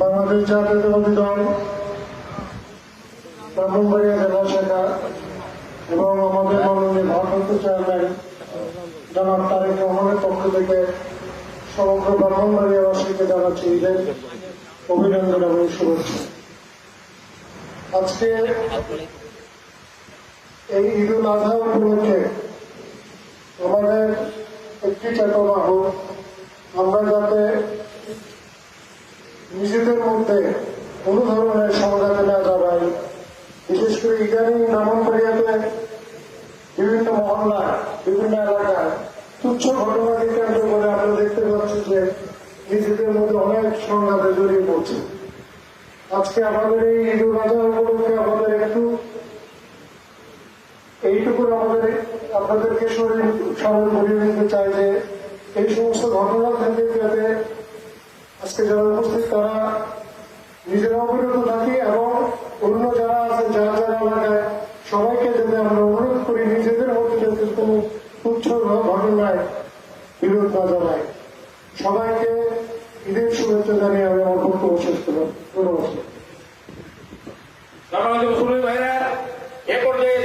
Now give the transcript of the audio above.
বাংলাদেশ জাতীয়তাবাদী দল, ব্রাহ্মণবাড়িয়া জেলা শাখা এবং আমাদের মাননীয় ভারপ্রাপ্ত চেয়ারম্যান জনাব তারেক রহমানের পক্ষ থেকে সমগ্র ব্রাহ্মণবাড়িয়াবাসীকে জানাচ্ছি ঈদের অভিনন্দন এবং শুভেচ্ছা। আজকে এই ঈদ উল আজহা উপলক্ষে আমাদের একটি চেতনা হোক, আমরা নিজেদের মধ্যে কোনো ধরনের সংঘাতে না জড়াই বিশেষ করে ইদানিং ব্রাহ্মণবাড়িয়াতে বিভিন্ন মহল্লায় বিভিন্ন এলাকায় তুচ্ছ ঘটনাকে কেন্দ্র করে আমরা দেখতে পাচ্ছি যে নিজেদের মধ্যে অনেক সংঘাতে জড়িয়ে পড়ছে। আজকে আমাদের এই ঈদ উল আজহা উপলক্ষে আমাদের একটু এইটুকু আমাদের আপনাদেরকে শরীর স্মরণ করিয়ে দিতে চাই যে এই সমস্ত ঘটনা থেকে যাতে আজকে যারা উপস্থিত, তারা নিজেরা অবিরত থাকি এবং অন্য যারা আছে, যার যারা এলাকায়, সবাইকে যাতে আমরা অনুরোধ করি, নিজেদের মধ্যে কোন তুচ্ছ ঘটনায় বিরোধ না জানাই সবাইকে ঈদের শুভেচ্ছা জানিয়ে আমি আমার বক্তব্য শেষ করলাম। ধন্যবাদ। ভাইরা। এ পর্যায়ে